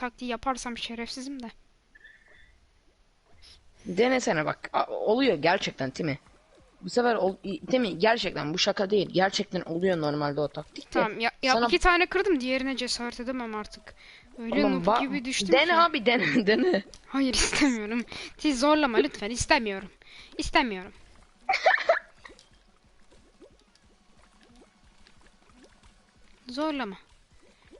taktiği yaparsam şerefsizim de. Denesene bak. A- oluyor gerçekten Timi. Bu sefer ol Timi gerçekten bu şaka değil. Gerçekten oluyor normalde o taktik de. Tamam ya, ya sana- iki tane kırdım diğerine cesaret edemem artık. Öyle Oğlum, noob ba- gibi düştüm Dene ki. abi dene dene. Hayır istemiyorum. Siz zorlama lütfen istemiyorum. İstemiyorum. Zorlama.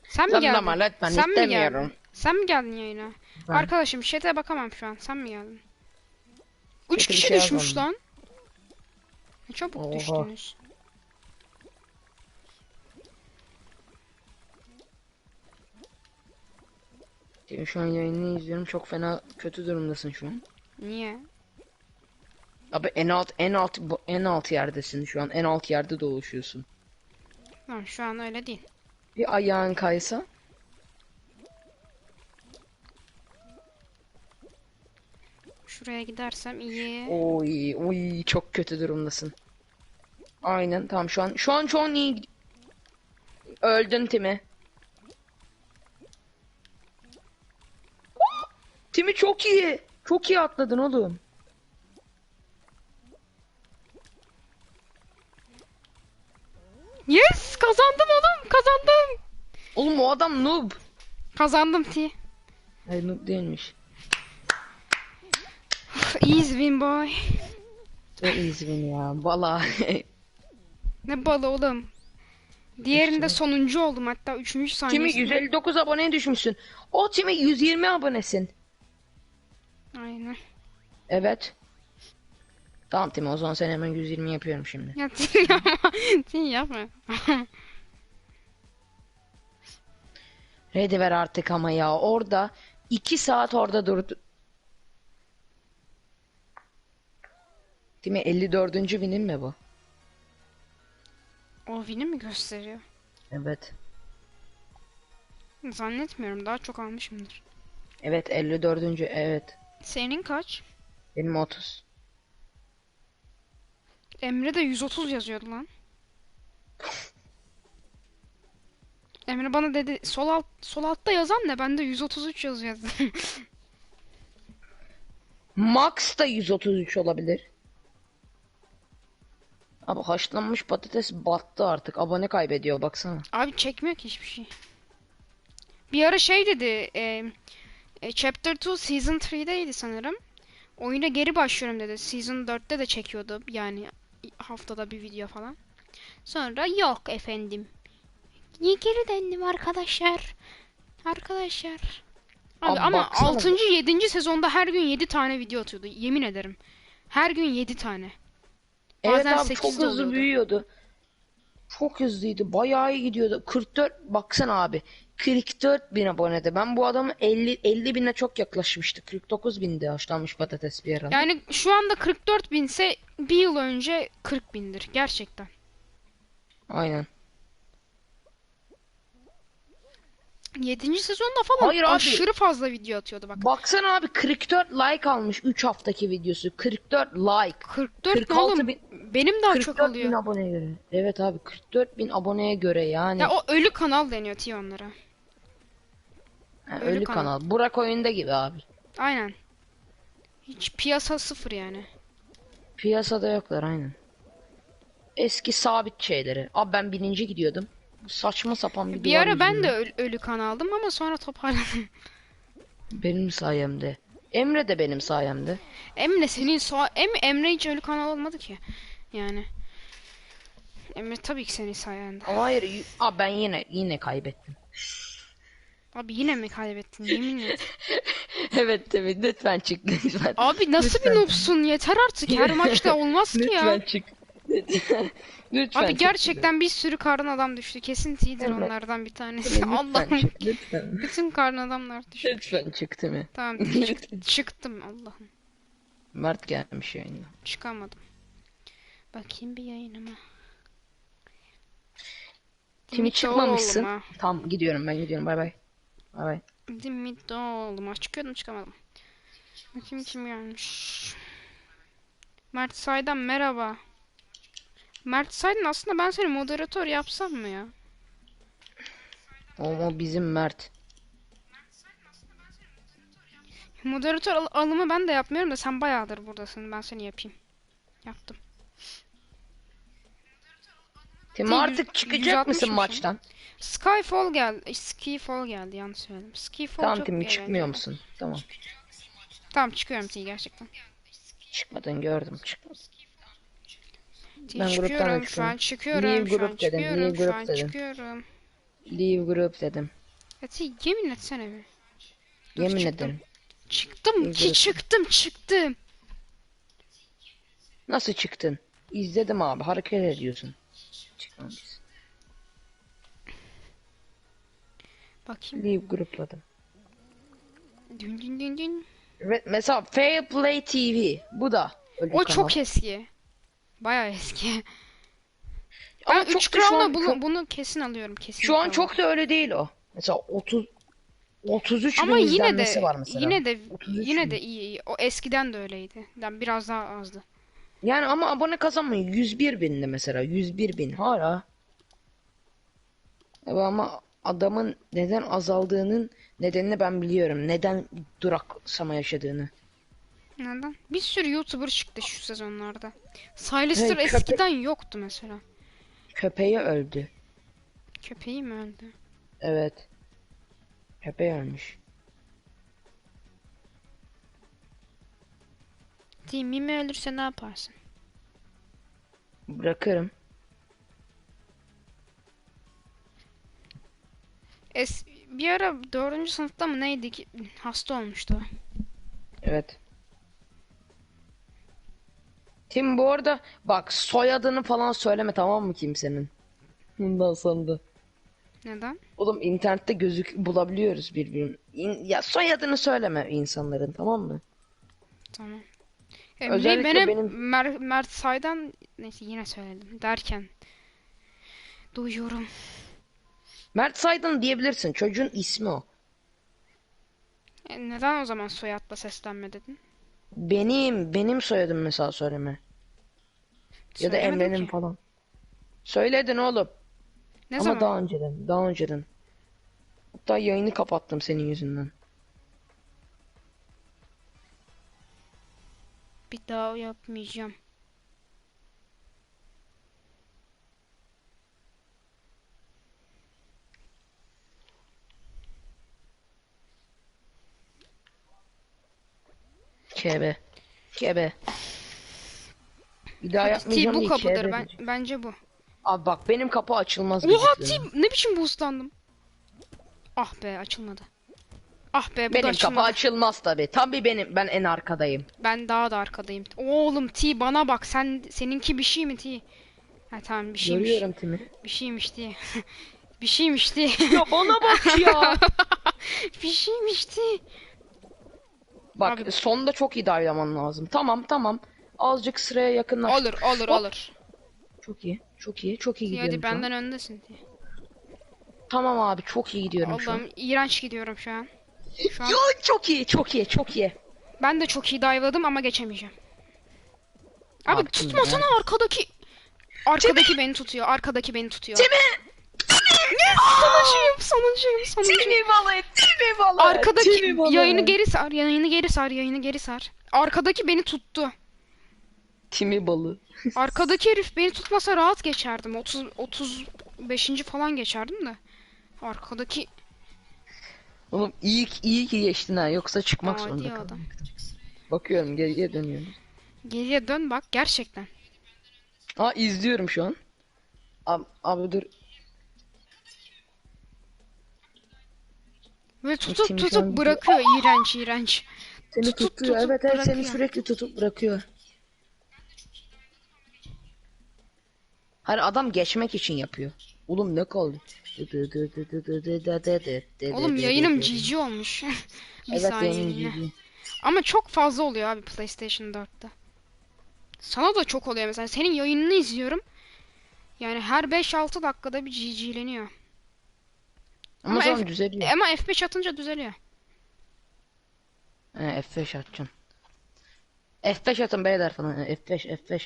Sen mi geldin? Zorlama lütfen, Sen mi geldin? Sen mi geldin yayına? Ben. Arkadaşım chat'e bakamam şu an. Sen mi geldin? Üç Chat'e bir kişi şey düşmüş yazmadım. lan. Ne çabuk Oha. düştünüz. Timi şu an yayını izliyorum. Çok fena kötü durumdasın şu an. Niye? Abi en alt en alt bu- en alt yerdesin şu an. En alt yerde dolaşıyorsun. Tamam şu an öyle değil. Bir ayağın kaysa. Şuraya gidersem iyi. Oy oy çok kötü durumdasın. Aynen tamam şu an şu an an iyi. Öldün Timi. Timi çok iyi. Çok iyi atladın oğlum. Yes! Kazandım oğlum! Kazandım! Oğlum o adam noob. Kazandım T. Hayır noob değilmiş. Easy win boy. O izin ya. Valla. Ne balı oğlum. Diğerinde sonuncu oldum hatta üçüncü Timi saniyesinde. 159 aboneye düşmüşsün. O Timi 120 abonesin. Aynen. Evet. Tamam Timi o zaman sen hemen 120 yapıyorum şimdi. Ya T yapma. T yapma. Ready ver artık ama ya. Orada 2 saat orada durdu. Değil mi? 54. binin mi bu? o win'i mi gösteriyor? Evet. Zannetmiyorum daha çok almışımdır. Evet 54. Evet. Senin kaç? Benim 30. Emre de 130 yazıyordu lan. Emre bana dedi sol alt sol altta yazan ne? Ben de 133 yazıyordu. Max da 133 olabilir. Abi haşlanmış patates battı artık. Abone kaybediyor baksana. Abi çekmiyor ki hiçbir şey. Bir ara şey dedi. E, e, Chapter 2 Season 3'deydi sanırım. Oyuna geri başlıyorum dedi. Season 4'te de çekiyordu. Yani haftada bir video falan. Sonra yok efendim. Niye geri döndüm arkadaşlar? Arkadaşlar. Abi, Abi ama baksana. 6. 7. sezonda her gün 7 tane video atıyordu. Yemin ederim. Her gün 7 tane. Evet Bazen abi çok hızlı oluyordu. büyüyordu. Çok hızlıydı. Bayağı iyi gidiyordu. 44 baksana abi. 44 bin abonede. Ben bu adamı 50 50 bine çok yaklaşmıştı. 49 bindi haşlanmış patates bir ara. Yani şu anda 44 binse bir yıl önce 40 bindir. Gerçekten. Aynen. 7. sezonda falan Hayır abi. aşırı fazla video atıyordu bak. Baksana abi 44 like almış 3 haftaki videosu. 44 like. 44 ne 46 oğlum? bin- Benim daha çok 44 bin aboneye göre. Evet abi 44 bin aboneye göre yani. Ya o ölü kanal deniyor T onlara. Ha, ölü ölü kanal. kanal. Burak oyunda gibi abi. Aynen. Hiç piyasa sıfır yani. Piyasada yoklar aynen. Eski sabit şeyleri. Abi ben bininci gidiyordum. Saçma sapan bir Bir duvar ara ben yüzünden. de ölü, ölü kanaldım ama sonra toparladım. Benim sayemde. Emre de benim sayemde. Emre senin so Em Emre hiç ölü kanal olmadı ki. Yani. Emre tabii ki senin sayende. Ama hayır. y- Abi ben yine yine kaybettim. Abi yine mi kaybettin yemin et. evet evet lütfen çık lütfen. Abi nasıl bir noobsun yeter artık her maçta olmaz ki ya. Lütfen çık. Lütfen. Abi gerçekten bir sürü karın adam düştü. Kesin T'dir Evet. onlardan bir tanesi. Lütfen Allah'ım. çık lütfen. Bütün karın adamlar düştü. Lütfen çıktı mı? Tamam çık- çıktım Allah'ım. Mert gelmiş yayına. Çıkamadım. Bakayım bir yayınıma. Kimi çıkmamışsın. Oğluma. Tamam gidiyorum ben gidiyorum bay bay. Bay bay. Dimit oğluma. Çıkıyordum çıkamadım. Bakayım kim gelmiş. Mert Saydan merhaba. Mert Saydan aslında ben seni moderatör yapsam mı ya? O, o bizim Mert. Moderatör al- alımı ben de yapmıyorum da sen bayağıdır buradasın. Ben seni yapayım. Yaptım. Tim artık çıkacak 160 mısın maçtan? Skyfall geldi. Skyfall geldi yanlış söyledim. Skyfall Tamam çok Tim çıkmıyor musun? Tamam. Tamam çıkıyorum T gerçekten. Çıkmadın gördüm çıkmadın. Ben gruptan çıkıyorum şu an çıkıyorum. çıkıyorum Leave şu an group dedim, çıkıyorum leave şu group an dedim. çıkıyorum. Leave group dedim. T yemin etsene bir. Dur, Yemin çıktım. ederim. Çıktım Leave ki group. çıktım çıktım. Nasıl çıktın? İzledim abi hareket ediyorsun. Çıkmamışsın. Bakayım. Leave group'ladım. Dün dün dün dün. Ve mesela Fair Play TV. Bu da. ölü O kanal. çok eski. Bayağı eski. Ama Ben çok 3 da şu Crown'la an bunu, çok- bunu kesin alıyorum kesin. Şu an çok da öyle değil o. Mesela 30 33 Ama bin yine de var mesela. yine de 33 yine bin. de iyi, iyi. O eskiden de öyleydi. Yani biraz daha azdı. Yani ama abone kazanmayın 101 bindi mesela 101 bin hala. Evet ama adamın neden azaldığının nedenini ben biliyorum. Neden duraksama yaşadığını. Neden? Bir sürü YouTuber çıktı şu sezonlarda. Silastar Hey, eskiden yoktu mesela. Köpeği öldü. Köpeği mi öldü? Evet. Köpeği ölmüş. Değil Mimi ölürse ne yaparsın? Bırakırım. Es bir ara dördüncü sınıfta mı neydi ki hasta olmuştu. Evet. Tim bu arada bak soyadını falan söyleme tamam mı kimsenin? Bundan sonra da. Neden? Oğlum internette gözük bulabiliyoruz birbirini. İn- ya soyadını söyleme insanların tamam mı? Tamam. E, Özellikle benim, benim- Mer Mert Say'dan neyse yine söyledim derken duyuyorum. Mert Saydın diyebilirsin. Çocuğun ismi o. E, neden o zaman soyadla seslenme dedin? Benim benim soyadım mesela söyleme. Ya da Söylemedim Emre'nin ki. falan. Söyledin oğlum. Ne Ama zaman? daha önceden, daha önceden. Hatta yayını kapattım senin yüzünden. Bir daha yapmayacağım. Kebe. Kebe. Bir daha T yapmayacağım bu diye kapıdır kebe ben, bence bu. Abi bak benim kapı açılmaz. Oha gözüküyor. T ne biçim boostlandım. Ah be açılmadı. Ah be bu da Benim kapı açılmadı. açılmaz tabi. Tabi benim ben en arkadayım. Ben daha da arkadayım. Oğlum T bana bak sen seninki bir şey mi T? Ha tamam bir şeymiş. Görüyorum Timi. Bir şeymiş T. bir şeymiş T. Ya bana bak ya. bir şeymiş T. bak Abi- sonda çok iyi davranman lazım. Tamam tamam. Azıcık sıraya yakınlaş. Olur olur Hop. olur. Çok iyi. Çok iyi. Çok iyi gidiyorum hadi benden öndesin T. Tamam abi çok iyi gidiyorum şu an. Allah'ım iğrenç gidiyorum şu an. Şu an Ya çok iyi. Çok iyi. Çok iyi. ben de çok iyi dive'ladım ama geçemeyeceğim. Abi Abi, tutmasana arkadaki. Arkadaki beni tutuyor. Arkadaki beni tutuyor. Timi. Sonuncuyum, sonuncuyum, sonuncuyum. Timi balığı. Timi balığı. Arkadaki Timi yayını geri sar, yayını geri sar, yayını geri sar. Arkadaki beni tuttu. Timi balığı. Arkadaki herif beni tutmasa rahat geçerdim. 30 35. falan geçerdim de. Arkadaki Oğlum iyi ki, iyi ki geçtin ha. Yoksa çıkmak adi zorunda adam. kaldım. Bakıyorum geriye dönüyorum. Geriye dön bak gerçekten. Aa izliyorum şu an. Abi, abi dur. Böyle tutup tutup an- bırakıyor iğrenç iğrenç. Seni Tutup tutuyor. tutup evet evet seni bırakıyor. sürekli tutup bırakıyor. Hani adam geçmek için yapıyor. Oğlum ne kaldı? Oğlum yayınım GG olmuş. bir Evet saniyeliğine. GG. Ama çok fazla oluyor abi PlayStation 4'te. Sana da çok oluyor mesela. Senin yayınını izliyorum. Yani her 5-6 dakikada bir GG'leniyor. Ama Ama sonra F- düzeliyor. Ama F5 atınca düzeliyor. He, F5 atacaksın. F5 atın beyler falan. F5 F5.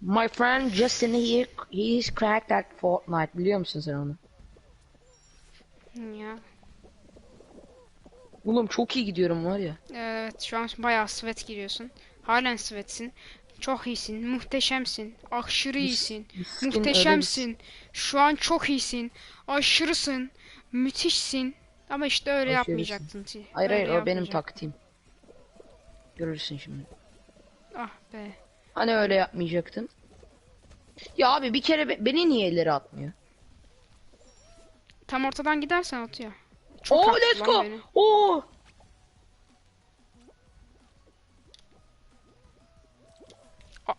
My friend Justin he he's cracked at Fortnite biliyor musun sen onu? Ya. Oğlum çok iyi gidiyorum var ya. Evet şu an bayağı sweat giriyorsun. Halen sweatsin. Çok iyisin. Muhteşemsin. Aşırı iyisin. Muhteşemsin. Şu an çok iyisin. Aşırısın. Müthişsin. Ama işte öyle Aşırısın. yapmayacaktın. Hayır hayır o benim yapmayacaktın. taktiğim. Görürsün şimdi. Ah be. Hani öyle yapmayacaktım. Ya abi bir kere be- beni niye ileri atmıyor? Tam ortadan gidersen atıyor. Çok Oo let's go. Oo.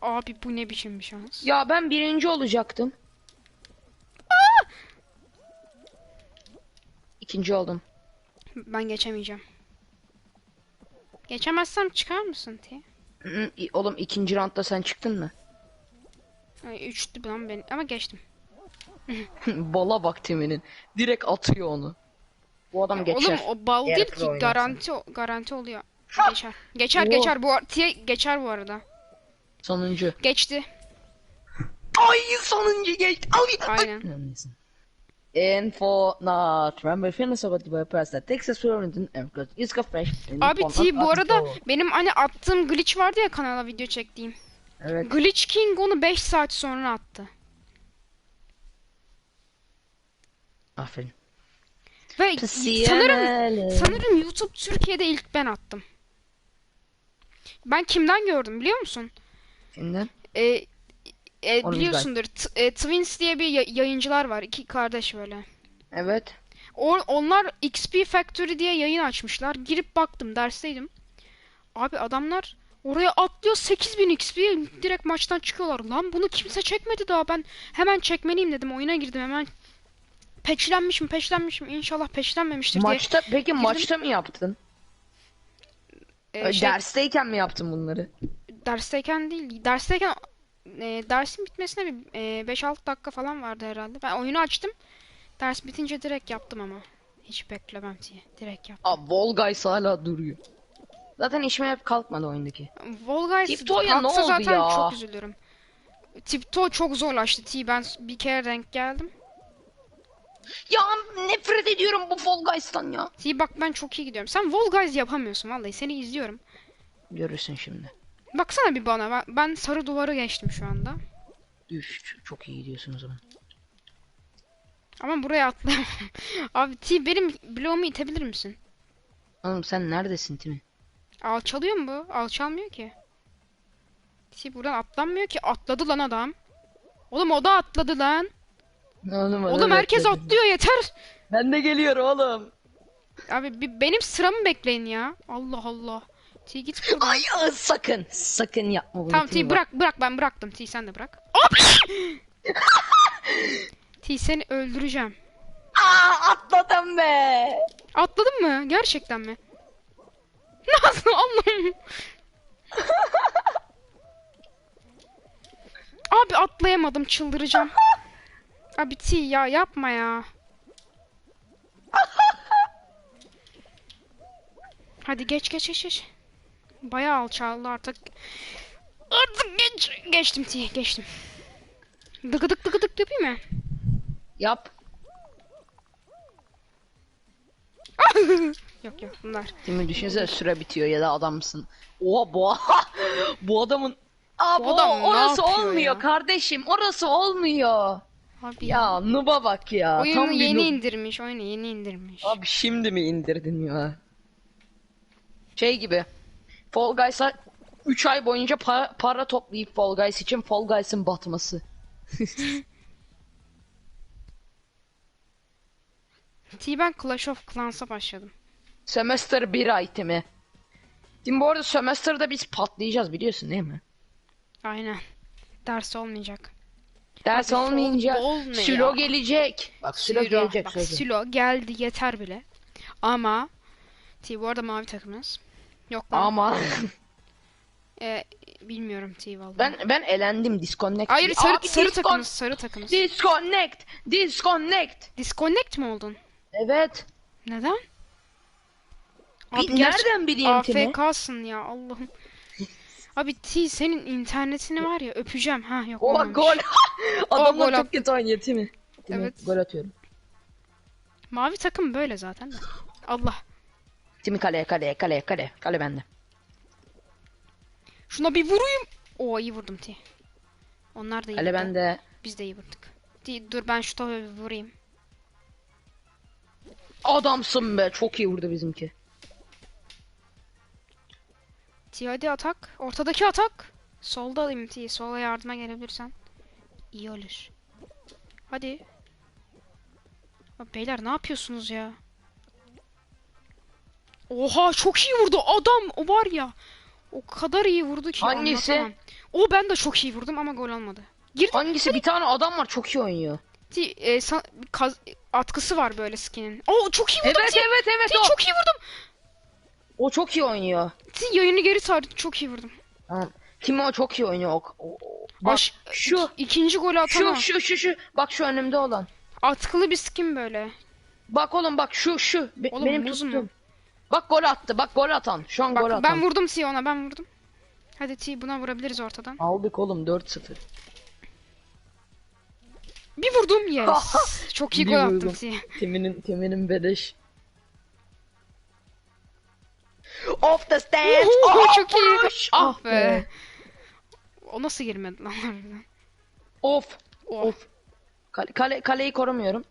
Abi bu ne biçim bir şans. Ya ben birinci olacaktım. İkinci oldum. Ben geçemeyeceğim. Geçemezsem çıkar mısın i- Oğlum ikinci roundda sen çıktın mı? Ay, üçtü lan ben ama geçtim. Bala bak Timin'in. Direkt atıyor onu. Bu adam geçer. Oğlum o bal değil pro ki garanti garanti oluyor. Geçer. Geçer Oo. geçer bu ar- Ti'ye geçer bu arada. Sonuncu. Geçti. Ay sonuncu geçti. Ay. Aynen. Info not. Remember fitness about the press that takes us forward and because it's got fresh. Abi T bu arada benim hani attığım glitch vardı ya kanala video çektiğim. Evet. Glitch King onu 5 saat sonra attı. Aferin. Ve sanırım sanırım YouTube Türkiye'de ilk ben attım. Ben kimden gördüm biliyor musun? Kimden? E, Onu biliyorsundur. T- e, Twins diye bir ya- yayıncılar var. iki kardeş böyle. Evet. O, onlar XP Factory diye yayın açmışlar. Girip baktım dersteydim. Abi adamlar oraya atlıyor 8000 XP direkt maçtan çıkıyorlar. Lan bunu kimse çekmedi daha ben hemen çekmeliyim dedim oyuna girdim hemen. Peçlenmişim peçlenmişim inşallah peçlenmemiştir diye. Maçta peki maçta mı yaptın? Ee, şey, Dersteyken mi yaptın bunları? Dersteyken değil dersteyken e, dersin bitmesine bir e, 5-6 dakika falan vardı herhalde. Ben oyunu açtım. Ders bitince direkt yaptım ama. Hiç beklemem diye. Direkt yaptım. Aa Volguys hala duruyor. Zaten işime hep kalkmadı oyundaki. Volguys Tiptoe'ya ne kalksa oldu zaten ya? çok üzülürüm. Tiptoe çok zorlaştı. T ben bir kere denk geldim. Ya nefret ediyorum bu Volguys'tan ya. T bak ben çok iyi gidiyorum. Sen Volguys yapamıyorsun vallahi. Seni izliyorum. Görürsün şimdi. Baksana bir bana. Ben, sarı duvarı geçtim şu anda. Üf çok iyi gidiyorsun o zaman. Ama buraya atlayamam. Abi T benim bloğumu itebilir misin? Oğlum sen neredesin Timi? Alçalıyor mu bu? Alçalmıyor ki. T buradan atlanmıyor ki. Atladı lan adam. Oğlum o da atladı lan. Oğlum, Oğlum herkes atlıyor yeter. Ben de geliyorum oğlum. Abi bir, benim sıramı bekleyin ya. Allah Allah. T git buradan. Ay ay, sakın. Sakın yapma bunu. Tamam T bırak bırak ben bıraktım T sen de bırak. Abi! T seni öldüreceğim. Aa atladım be. Atladın mı? Gerçekten mi? Nasıl Allah'ım? Abi atlayamadım çıldıracağım. Abi T ya yapma ya. Hadi geç geç geç geç. Bayağı alçaldı artık. Artık geç. Geçtim T geçtim. Dıgıdık dıgıdık yapayım mı? Yap. yok yok bunlar. Timi düşünsene süre bitiyor ya da adamsın. Oha bu bu adamın Aa Bu bu adam orası olmuyor ya? kardeşim. Orası olmuyor. Abi Ya nuba bak ya. Oyunu Tam bir yeni noob. indirmiş. Oyunu yeni indirmiş. Abi şimdi mi indirdin ya? Şey gibi. Fall Guys'a 3 ay boyunca para, para toplayıp Fall Guys için Fall Guys'ın batması. T ben Clash of Clans'a başladım. Semester 1 itemi. Şimdi bu arada Semester'da biz patlayacağız biliyorsun değil mi? Aynen. Ders olmayacak. Ders Abi, olmayınca Silo ya? gelecek. Bak Silo, Silo. gelecek Bak. Silo geldi yeter bile. Ama T bu arada mavi takımız. Yok lan. Ama Ee, bilmiyorum T vallahi. ben ben elendim disconnect. Hayır sarı, Abi, sarı discon- takımız. Sarı takımız. Disconnect. Disconnect. Disconnect mi oldun? Evet. Neden? Bi- gerçi- nereden bileyim Timi? AFK'sın ya Allah'ım. Abi T senin internetini var ya öpeceğim. Ha yok Oha olmamış. gol. Adamlar gol çok attı. kötü oynuyor Timi. Timi, Evet. Gol atıyorum. Mavi takım böyle zaten de. Allah. Timi kaleye kaleye kaleye kale. Kale bende. Şuna bir vurayım. Oo iyi vurdum T. Onlar da iyi Kale bende. Biz de iyi vurduk. T, dur ben şu bir vurayım. Adamsın be. Çok iyi vurdu bizimki. T hadi atak. Ortadaki atak. Solda alayım T. Sola yardıma gelebilirsen. iyi olur. Hadi. Beyler ne yapıyorsunuz ya? Oha çok iyi vurdu adam. O var ya. O kadar iyi vurdu ki Hangisi? anlatamam. O ben de çok iyi vurdum ama gol olmadı. Girdi. Hangisi? Bir tane adam var çok iyi oynuyor. T, e, sa- kaz- atkısı var böyle skinin. Oo çok iyi vurdum Evet T. evet evet T, o. çok iyi vurdum. O çok iyi oynuyor. T, yayını geri sardı. Çok iyi vurdum. Tamam. Timo çok iyi oynuyor. O, o- o- Bak Baş- şu ik- ikinci golü şu şu şu şu. Bak şu önümde olan. Atkılı bir skin böyle. Bak oğlum bak şu şu. Be- Oğlum, benim muz mu? Bak gol attı. Bak gol atan. Şu an Bak gol atan. ben vurdum T ona ben vurdum. Hadi T buna vurabiliriz ortadan. Aldık oğlum 4-0. Bir vurdum yes. Çok iyi Bir gol attım vurdum. T. Timinin Timinin bedeş. Off the stand. Uhu, Ah, çok iyi. vuruş. Ah be. O nasıl girmedi lan harbiden? Of. Oh. Of. Kale, kale, kaleyi korumuyorum.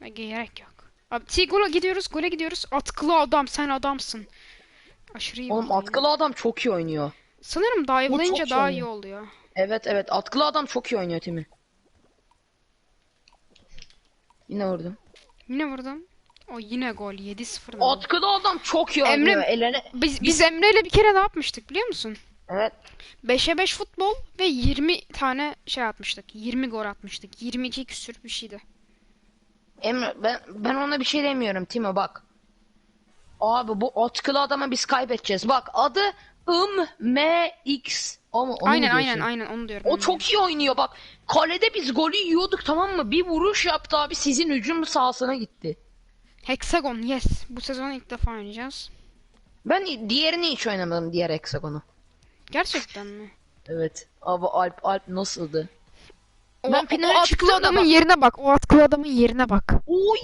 Ya, Gerek yok. Abi T gola gidiyoruz gole gidiyoruz. Atkılı adam sen adamsın. Aşırı iyi Oğlum atkılı adam çok iyi oynuyor. Sanırım dive'layınca daha iyi. oluyor. Evet evet atkılı adam çok iyi oynuyor Timi. Yine vurdum. Yine vurdum. O yine gol 7-0. mı? Atkılı adam çok iyi Emre- oynuyor. Elene... Biz, biz Emre'yle bir kere ne yapmıştık biliyor musun? Evet. 5'e 5 futbol ve 20 tane şey atmıştık. 20 gol atmıştık. 22 küsür bir şeydi. Emre ben, ben ona bir şey demiyorum Timo bak. Abi bu atkılı adama biz kaybedeceğiz. Bak adı Im M X. Ama onu mu aynen diyorsun? aynen aynen onu diyorum. O onu çok iyi oynuyor bak. Kalede biz golü yiyorduk tamam mı? Bir vuruş yaptı abi sizin hücum sahasına gitti. diyorum. Hexagon yes. Bu sezon ilk defa oynayacağız. Ben diğerini hiç oynamadım diğer hexagonu. Gerçekten mi? Evet. Abi Alp Alp nasıldı? Ben çıktım atkılı da adamın yerine bak. O atkılı adamın yerine bak. Oy!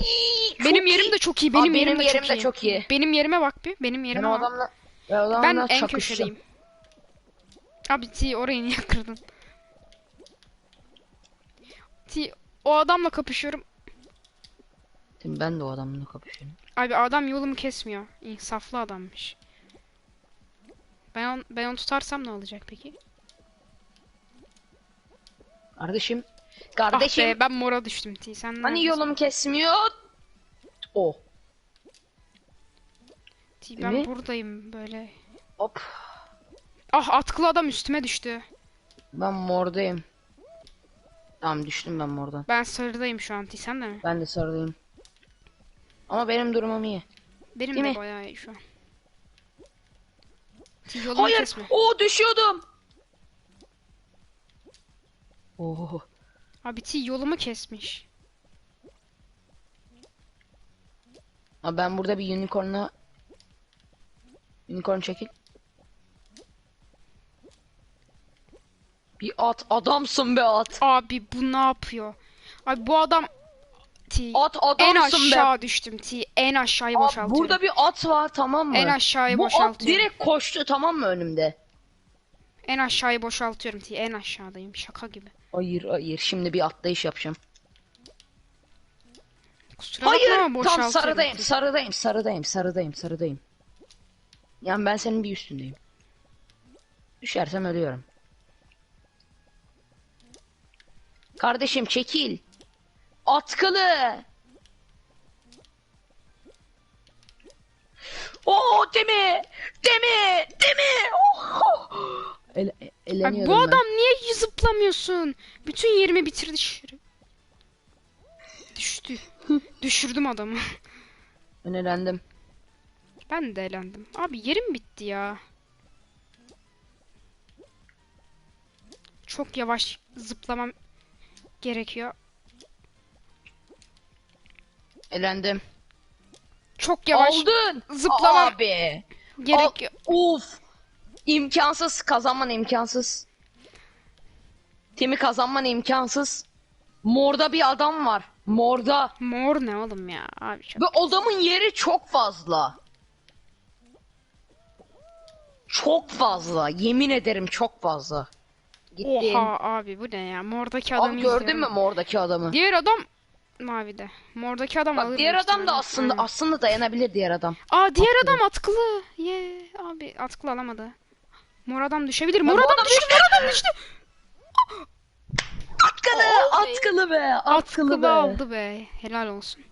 benim yerim de çok iyi. Aa, Benim, benim yerim de yerim çok de iyi. çok iyi. Benim yerime bak bir. Benim Ben yerime o bak. adamla ben adamla Ben en köşedeyim. Abi T orayı niye kırdın? T o adamla kapışıyorum. Şimdi ben de o adamla kapışıyorum. Abi adam yolumu kesmiyor. İnsaflı adammış. Ben on, ben onu tutarsam ne olacak peki? Kardeşim. Ah Kardeşim. be ben mora düştüm T. Sen hani neredesin? yolum kesmiyor. O. T, ben Evet. buradayım böyle. Hop. Ah atkılı adam üstüme düştü. Ben mordayım. Tamam düştüm ben mordan. Ben sarıdayım şu an T. Sen de mi? Ben de sarılayım. Ama benim durumum iyi. Benim Değil de mi? bayağı iyi şu an. T yolumu Hayır. kesme. Oo düşüyordum. Oo. Abi T yolumu kesmiş. Abi ben burada bir unicorn'a Unicorn çekil. Bir at adamsın be at. Abi bu ne yapıyor? Abi bu adam T. At En adamsın be. aşağı düştüm T. En aşağıyı Abi boşaltıyorum. burada bir at var tamam mı? En aşağıya Bu at boşaltıyorum. direkt koştu tamam mı önümde? En aşağıyı boşaltıyorum T. En aşağıdayım. Şaka gibi. Hayır hayır şimdi bir atlayış yapacağım. Kusura Hayır bakma tam sarıdayım sarıdayım sarıdayım sarıdayım sarıdayım. Yani ben senin bir üstündeyim. Düşersem ölüyorum. Kardeşim çekil. Atkılı. Oo demi. Demi. Demi. Oh. Ele, Abi eleniyorum bu ben. adam niye zıplamıyorsun? Bütün yerimi bitirdi dışarı. Düştü. Düşürdüm adamı. Ben elendim. Ben de elendim. Abi yerim bitti ya. Çok yavaş zıplamam gerekiyor. Elendim. Çok yavaş Aldın. zıplamam Abi. gerekiyor. Uf. İmkansız kazanman imkansız. Timi kazanman imkansız. Morda bir adam var. Morda. Mor ne oğlum ya abi çok. Ve adamın yeri çok fazla. Çok fazla. Yemin ederim çok fazla. Gittim. Oha abi bu ne ya? Mordaki adamı Abi gördün mü mordaki adamı? Diğer adam mavide. Mordaki adam Bak diğer adam da aslında aslında dayanabilir diğer adam. Aa diğer adam atkılı. Ye abi atkılı alamadı. Mor adam düşebilir. Mor bu adam adam düştü. Mor adam düştü. Atkılı, atkılı be, atkılı, Atkılı be. aldı be. Helal olsun.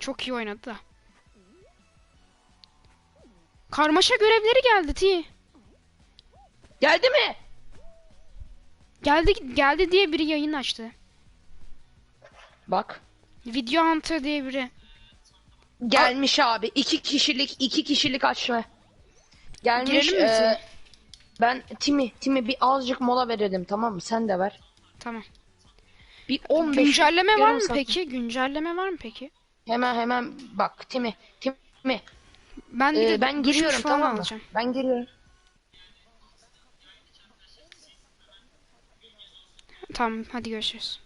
Çok iyi oynadı da. Karmaşa görevleri geldi Ti. Geldi mi? Geldi geldi diye biri yayın açtı. Bak. Video Hunter diye biri. Gelmiş abi. iki kişilik, iki kişilik açma. Gelmiş. Girelim e, Timi? Ben Timi, Timi bir azıcık mola verelim tamam mı? Sen de ver. Tamam. Bir 15 Güncelleme var mı peki? Güncelleme var mı peki? Hemen hemen bak Timi, Timi. Ben bir e, de ben giriyorum falan tamam mı? alacağım. Ben giriyorum. Tamam hadi görüşürüz.